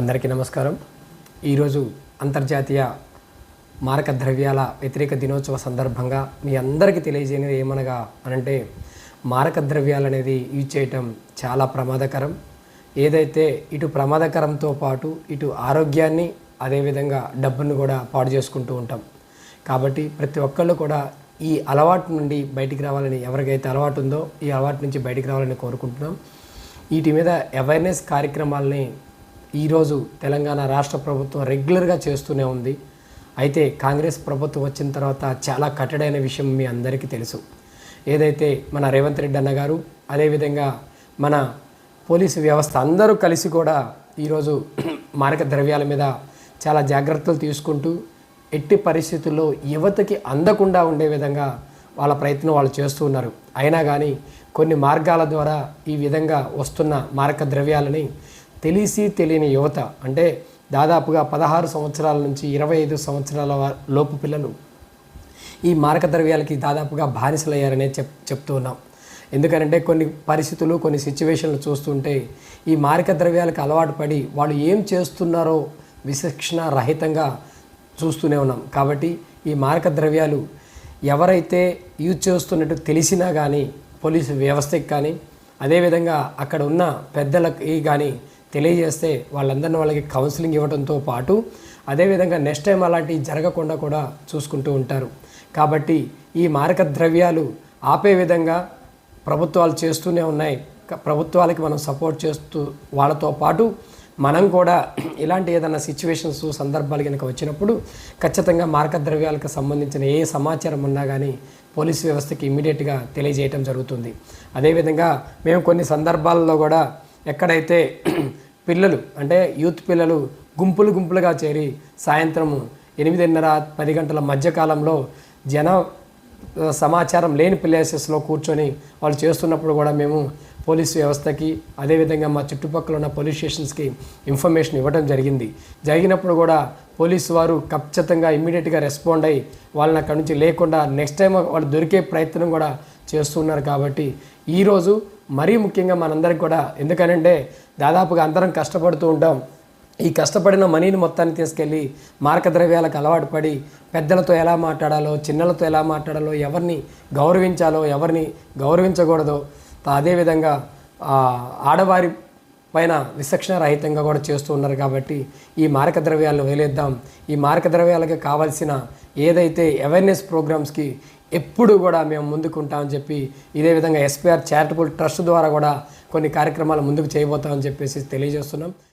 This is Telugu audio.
అందరికీ నమస్కారం. ఈరోజు అంతర్జాతీయ మారక ద్రవ్యాల వ్యతిరేక దినోత్సవ సందర్భంగా మీ అందరికీ తెలియజేయనిది ఏమనగా అనంటే మారక ద్రవ్యాలు అనేది యూజ్ చేయటం చాలా ప్రమాదకరం. ఏదైతే ఇటు ప్రమాదకరంతో పాటు ఇటు ఆరోగ్యాన్ని అదేవిధంగా డబ్బును కూడా పాడు చేసుకుంటూ ఉంటాం. కాబట్టి ప్రతి ఒక్కళ్ళు కూడా ఈ అలవాటు నుండి బయటికి రావాలని ఎవరికైతే అలవాటు ఉందో ఈ అలవాటు నుంచి బయటికి రావాలని కోరుకుంటున్నాం. వీటి మీద అవేర్నెస్ కార్యక్రమాలని ఈరోజు తెలంగాణ రాష్ట్ర ప్రభుత్వం రెగ్యులర్గా చేస్తూనే ఉంది. అయితే కాంగ్రెస్ ప్రభుత్వం వచ్చిన తర్వాత చాలా కట్టడైన విషయం మీ అందరికీ తెలుసు. ఏదైతే మన రేవంత్ రెడ్డి అన్న గారు అదేవిధంగా మన పోలీసు వ్యవస్థ అందరూ కలిసి కూడా ఈరోజు మారక ద్రవ్యాల మీద చాలా జాగ్రత్తలు తీసుకుంటూ ఎట్టి పరిస్థితుల్లో యువతకి అందకుండా ఉండే విధంగా వాళ్ళ ప్రయత్నం వాళ్ళు చేస్తూ ఉన్నారు. అయినా కానీ కొన్ని మార్గాల ద్వారా ఈ విధంగా వస్తున్న మారక ద్రవ్యాలని తెలిసి తెలియని యువత అంటే దాదాపుగా పదహారు సంవత్సరాల నుంచి ఇరవై ఐదు సంవత్సరాల లోపు పిల్లలు ఈ మారక ద్రవ్యాలకి దాదాపుగా బానిసలయ్యారనే చెప్ చెప్తూ ఉన్నాం. ఎందుకంటే కొన్ని పరిస్థితులు కొన్ని సిచ్యువేషన్లు చూస్తుంటే ఈ మారక ద్రవ్యాలకు అలవాటు పడి వాళ్ళు ఏం చేస్తున్నారో విశిక్షణ రహితంగా చూస్తూనే ఉన్నాం. కాబట్టి ఈ మారక ద్రవ్యాలు ఎవరైతే యూజ్ చేస్తున్నట్టు తెలిసినా కానీ పోలీసు వ్యవస్థకి కానీ అదేవిధంగా అక్కడ ఉన్న పెద్దలకి కానీ తెలియజేస్తే వాళ్ళందరినీ వాళ్ళకి కౌన్సిలింగ్ ఇవ్వడంతో పాటు అదేవిధంగా నెక్స్ట్ టైం అలాంటివి జరగకుండా కూడా చూసుకుంటూ ఉంటారు. కాబట్టి ఈ మారక ద్రవ్యాలు ఆపే విధంగా ప్రభుత్వాలు చేస్తూనే ఉన్నాయి. ప్రభుత్వాలకి మనం సపోర్ట్ చేస్తూ వాళ్ళతో పాటు మనం కూడా ఇలాంటి ఏదైనా సిచ్యువేషన్స్ సందర్భాలు కనుక వచ్చినప్పుడు ఖచ్చితంగా మారక ద్రవ్యాలకు సంబంధించిన ఏ సమాచారం ఉన్నా కానీ పోలీసు వ్యవస్థకి ఇమీడియట్గా తెలియజేయటం జరుగుతుంది. అదేవిధంగా మేము కొన్ని సందర్భాల్లో కూడా ఎక్కడైతే పిల్లలు అంటే యూత్ పిల్లలు గుంపులు గుంపులుగా చేరి సాయంత్రము ఎనిమిదిన్నర పది గంటల మధ్యకాలంలో జన సమాచారం లేని ప్లేసెస్లో కూర్చొని వాళ్ళు చేస్తున్నప్పుడు కూడా మేము పోలీస్ వ్యవస్థకి అదేవిధంగా మా చుట్టుపక్కల ఉన్న పోలీస్ స్టేషన్స్కి ఇన్ఫర్మేషన్ ఇవ్వడం జరిగింది. జరిగినప్పుడు కూడా పోలీసు వారు ఖచ్చితంగా ఇమ్మీడియట్గా రెస్పాండ్ అయ్యి వాళ్ళని అక్కడి నుంచి లేకుండా నెక్స్ట్ టైం వాళ్ళు దొరికే ప్రయత్నం కూడా చేస్తున్నారు కాబట్టి ఈరోజు మరీ ముఖ్యంగా మనందరికి కూడా. ఎందుకనంటే దాదాపుగా అందరం కష్టపడుతూ ఉంటాం. ఈ కష్టపడిన మనీని మొత్తాన్ని తీసుకెళ్ళి మార్గద్రవ్యాలకు అలవాటు పడి పెద్దలతో ఎలా మాట్లాడాలో చిన్నలతో ఎలా మాట్లాడాలో ఎవరిని గౌరవించాలో ఎవరిని గౌరవించకూడదో అదేవిధంగా ఆడవారి పైన విశక్షణ రహితంగా కూడా చేస్తూ ఉన్నారు కాబట్టి ఈ మారక ద్రవ్యాలను వదిలేద్దాం. ఈ మారక ద్రవ్యాలకు కావాల్సిన ఏదైతే అవేర్నెస్ ప్రోగ్రామ్స్కి ఎప్పుడు కూడా మేము ముందుకుంటామని చెప్పి ఇదే విధంగా ఎస్పీఆర్ చారిటబుల్ ట్రస్ట్ ద్వారా కూడా కొన్ని కార్యక్రమాలు ముందుకు చేయబోతామని చెప్పేసి తెలియజేస్తున్నాం.